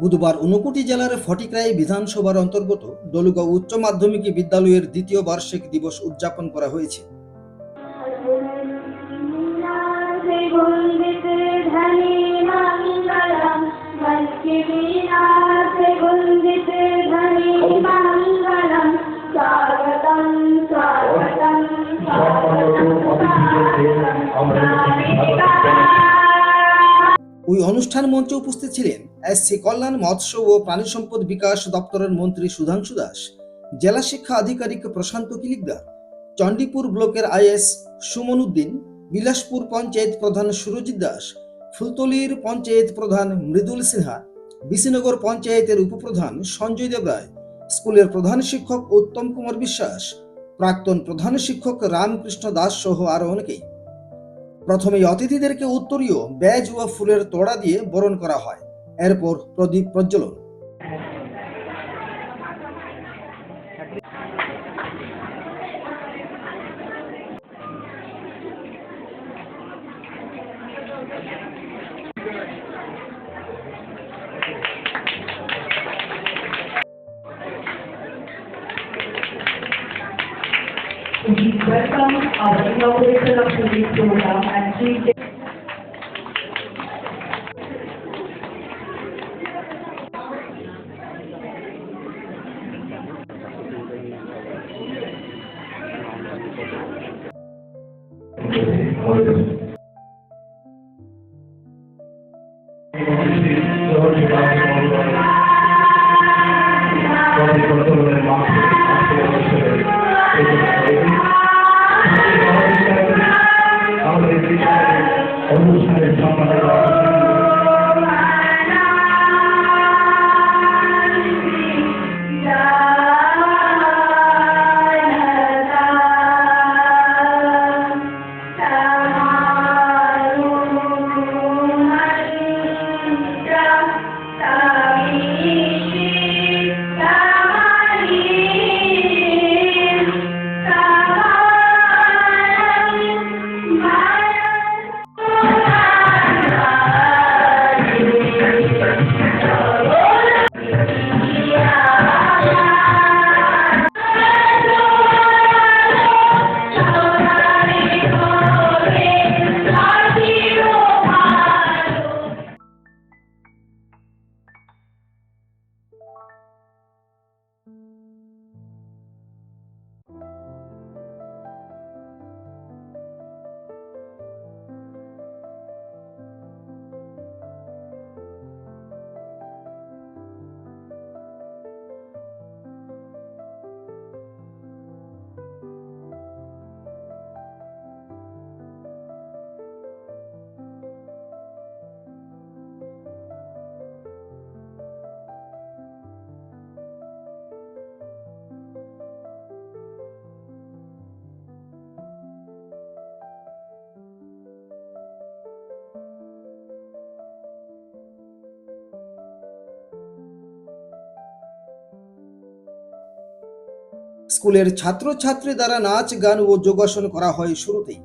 বুধবার ঊনকোটি জেলার ফটিকরাই বিধানসভার অন্তর্গত ডলুগাঁও উচ্চ মাধ্যমিক বিদ্যালয়ের দ্বিতীয় বার্ষিক দিবস উদযাপন করা হয়েছে। ওই অনুষ্ঠান মঞ্চে উপস্থিত ছিলেন এসসি কল্যাণ, মৎস্য ও প্রাণী সম্পদ বিকাশ দপ্তরের মন্ত্রী সুধাংশু দাস, জেলা শিক্ষা আধিকারিক প্রশান্ত কিলিকদার চণ্ডীপুর ব্লকের আইএস সুমন উদ্দিন বিলাসপুর পঞ্চায়েত প্রধান সুরজিৎ দাস, ফুলতলির পঞ্চায়েত প্রধান মৃদুল সিনহা বিশিনগর পঞ্চায়েতের উপপ্রধান সঞ্জয় দেব রায়, স্কুলের প্রধান শিক্ষক উত্তম কুমার বিশ্বাস, প্রাক্তন প্রধান শিক্ষক রামকৃষ্ণ দাস সহ আরও অনেকেই। প্রথমে অতিথিদেরকে উত্তরীয় ব্যাজ ও ফুলের তোড়া দিয়ে বরণ করা হয়। এরপর প্রদীপ প্রজ্বলন We welcome our inauguration of today's program and we অনুষ্ঠানের স্কুলের ছাত্রছাত্রী দ্বারা নাচ গান ও যোগাসন করা হয় শুরুতেই।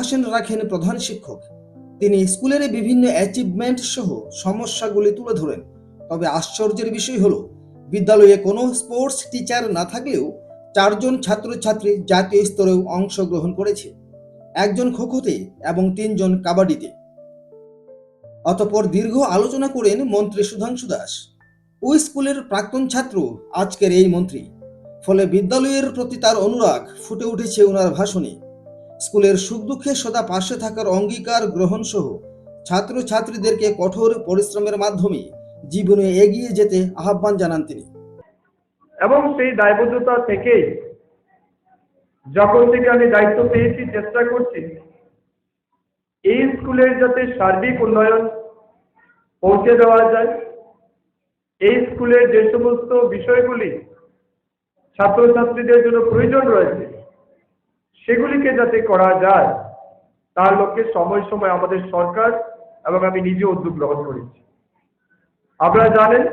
ভাষণ রাখেন প্রধান শিক্ষক। তিনি স্কুলের বিভিন্ন অ্যাচিভমেন্ট সহ সমস্যাগুলি তুলে ধরেন। তবে আশ্চর্যের বিষয় হল, বিদ্যালয়ে কোনো স্পোর্টস টিচার না থাকলেও চারজন ছাত্রছাত্রী জাতীয় স্তরেও অংশগ্রহণ করেছে। একজন খোখোতে এবং তিনজন কাবাডিতে। অতপর দীর্ঘ আলোচনা করেন মন্ত্রী সুধাংশু দাস। ওই স্কুলের প্রাক্তন ছাত্র আজকের এই মন্ত্রী। ফলে বিদ্যালয়ের প্রতি তার অনুরাগ ফুটে উঠেছে ওনার ভাষণে। স্কুলের সুখ দুঃখে সদা পাশে থাকার অঙ্গীকার গ্রহণ সহ ছাত্রছাত্রীদেরকে কঠোর পরিশ্রমের মাধ্যমে জীবনে এগিয়ে যেতে আহ্বান জানান তিনি। এবং সেই দায়বদ্ধতা থেকেই যখন থেকে আমি দায়িত্ব পেয়েছি, চেষ্টা করছি, এই স্কুলের যাতে সার্বিক উন্নয়ন পৌঁছে দেওয়া যায়, এই স্কুলের যে সমস্ত বিষয়গুলি ছাত্রছাত্রীদের জন্য প্রয়োজন রয়েছে সেগুলিকে যাতে করা যায়, তার লক্ষ্যে সময় সময় আমাদের সরকার এবং আমি নিজে উদ্যোগ গ্রহণ করেছি। আপনারা জানেন,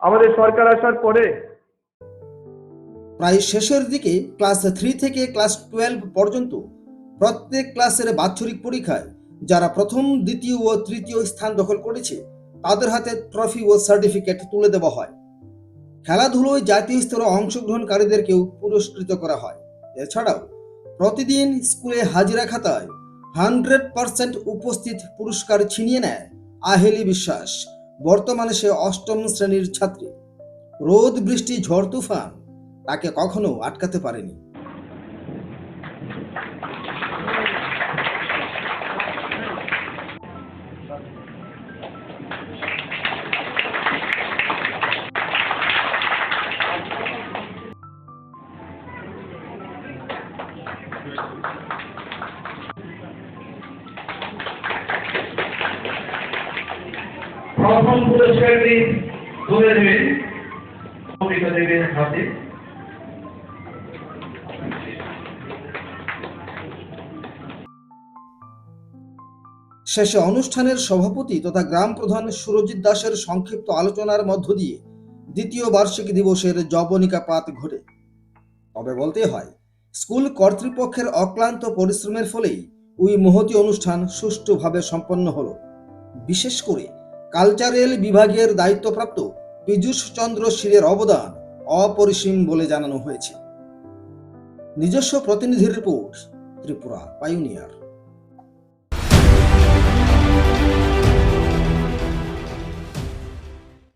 আমাদের সরকার আসার পরে প্রায় শেষের দিকে ক্লাস থ্রি থেকে ক্লাস টুয়েলভ পর্যন্ত প্রত্যেক ক্লাসের বাৎসরিক পরীক্ষায় যারা প্রথম, দ্বিতীয় ও তৃতীয় স্থান দখল করেছে, তাদের হাতে ট্রফি ও সার্টিফিকেট তুলে দেওয়া হয়। খেলাধুলোয় জাতীয় স্তরে অংশগ্রহণকারীদেরকেও পুরস্কৃত করা হয়। এছাড়াও প্রতিদিন স্কুলে হাজিরা খাতায় হান্ড্রেড পার্সেন্ট উপস্থিত পুরস্কার ছিনিয়ে নেয় আহেলি বিশ্বাস। বর্তমানে সে অষ্টম শ্রেণির ছাত্রী। রোদ, বৃষ্টি, ঝড়, তুফান, তাকে কখনো আটকাতে পারেনি। শেষে অনুষ্ঠানের সভাপতি তথা গ্রাম প্রধান সুরজিৎ দাসের সংক্ষিপ্ত আলোচনার মধ্য দিয়ে দ্বিতীয় বার্ষিক দিবসের জবনিকাপাত ঘটে। তবে বলতে হয়, স্কুল কর্তৃপক্ষের অক্লান্ত পরিশ্রমের ফলেই ওই মহতি অনুষ্ঠান সুষ্ঠুভাবে সম্পন্ন হলো। বিশেষ করে কালচারাল বিভাগের দায়িত্বপ্রাপ্ত পীযুষ চন্দ্র শীলের অবদান অপরিসীম বলে জানানো হয়েছে। নিজস্ব প্রতিনিধির রিপোর্ট ত্রিপুরা পাইওনিয়ার